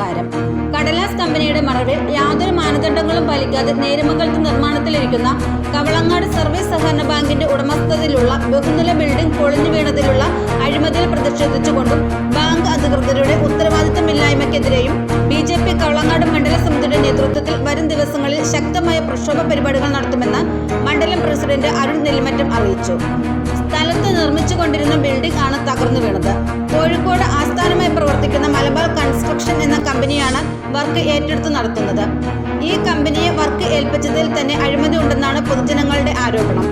നമസ്കാരം. കടലാസ് കമ്പനിയുടെ മറവിൽ യാതൊരു മാനദണ്ഡങ്ങളും പാലിക്കാതെ നേരുമംഗലത്ത് നിർമ്മാണത്തിലിരിക്കുന്ന കവളങ്ങാട് സർവീസ് സഹകരണ ബാങ്കിന്റെ ഉടമസ്ഥതയിലുള്ള ബഹുനില ബിൽഡിംഗ് പൊളിഞ്ഞു വീണതിലുള്ള അഴിമതിയിൽ പ്രതിഷേധിച്ചുകൊണ്ടും ബാങ്ക് അധികൃതരുടെ ഉത്തരവാദിത്തമില്ലായ്മയ്ക്കെതിരെയും ബി ജെ പി കവളങ്ങാട് മണ്ഡല സമിതിയുടെ നേതൃത്വത്തിൽ വരും ദിവസങ്ങളിൽ ശക്തമായ പ്രക്ഷോഭ പരിപാടികൾ നടത്തുമെന്ന് മണ്ഡലം പ്രസിഡന്റ് അരുൺ നെല്ലിമറ്റം അറിയിച്ചു. സ്ഥലത്ത് നിർമ്മിച്ചുകൊണ്ടിരുന്ന ബിൽഡിംഗ് ആണ് തകർന്നു വീണത്. കോഴിക്കോട് ആസ്ഥാനമായി കൺസ്ട്രക്ഷൻ എന്ന കമ്പനിയാണ് വർക്ക് ഏറ്റെടുത്ത് നടത്തുന്നത്. ഈ കമ്പനിയെ വർക്ക് ഏൽപ്പിച്ചതിൽ തന്നെ അഴിമതി ഉണ്ടെന്നാണ് പൊതുജനങ്ങളുടെ ആരോപണം.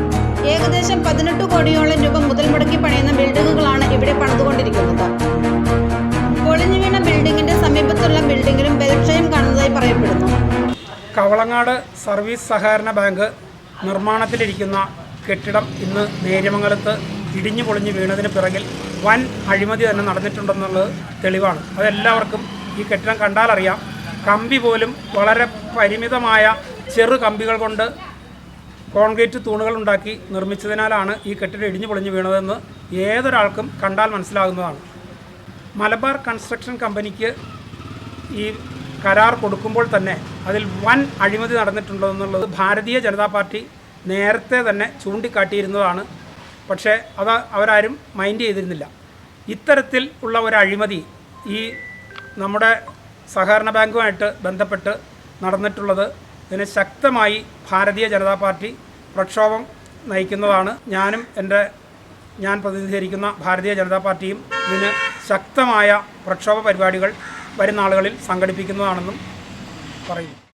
ഏകദേശം പതിനെട്ട് കോടിയോളം രൂപ മുതൽ മുടക്കി പണിയുന്ന ബിൽഡിങ്ങുകളാണ് ഇവിടെ പണിതുകൊണ്ടിരിക്കുന്നത്. പൊളിഞ്ഞു വീണ ബിൽഡിങ്ങിന്റെ സമീപത്തുള്ള ബിൽഡിങ്ങിലും ബലക്ഷയം കാണുന്നതായി പറയപ്പെടുന്നു. കവളങ്ങാട് സർവീസ് സഹകരണ ബാങ്ക് നിർമ്മാണത്തിലിരിക്കുന്ന കെട്ടിടം ഇന്ന് നേര്യമംഗലത്ത് ഇടിഞ്ഞു പൊളിഞ്ഞ് വീണതിന് പിറകിൽ വൻ അഴിമതി തന്നെ നടന്നിട്ടുണ്ടെന്നുള്ളത് തെളിവാണ്. അതെല്ലാവർക്കും ഈ കെട്ടിടം കണ്ടാലറിയാം. കമ്പി പോലും വളരെ പരിമിതമായ ചെറു കമ്പികൾ കൊണ്ട് കോൺക്രീറ്റ് തൂണുകൾ ഉണ്ടാക്കി നിർമ്മിച്ചതിനാലാണ് ഈ കെട്ടിടം ഇടിഞ്ഞു പൊളിഞ്ഞു വീണതെന്ന് ഏതൊരാൾക്കും കണ്ടാൽ മനസ്സിലാകുന്നതാണ്. മലബാർ കൺസ്ട്രക്ഷൻ കമ്പനിക്ക് ഈ കരാർ കൊടുക്കുമ്പോൾ തന്നെ അതിൽ വൻ അഴിമതി നടന്നിട്ടുണ്ടെന്നുള്ളത് ഭാരതീയ ജനതാ പാർട്ടി നേരത്തെ തന്നെ ചൂണ്ടിക്കാട്ടിയിരുന്നതാണ്. പക്ഷേ അത് അവരാരും മൈൻഡ് ചെയ്തിരുന്നില്ല. ഇത്തരത്തിൽ ഉള്ള ഒരു അഴിമതി ഈ നമ്മുടെ സഹകരണ ബാങ്കുമായിട്ട് ബന്ധപ്പെട്ട് നടന്നിട്ടുള്ളത് ഇതിന് ശക്തമായി ഭാരതീയ ജനതാ പാർട്ടി പ്രക്ഷോഭം നയിക്കുന്നതാണ്. ഞാനും എന്റെ ഞാൻ പ്രതിനിധീകരിക്കുന്ന ഭാരതീയ ജനതാ പാർട്ടിയും ഇതിന് ശക്തമായ പ്രക്ഷോഭ പരിപാടികൾ വരുന്ന ആളുകളിൽ സംഘടിപ്പിക്കുന്നതാണെന്നും പറയുന്നു.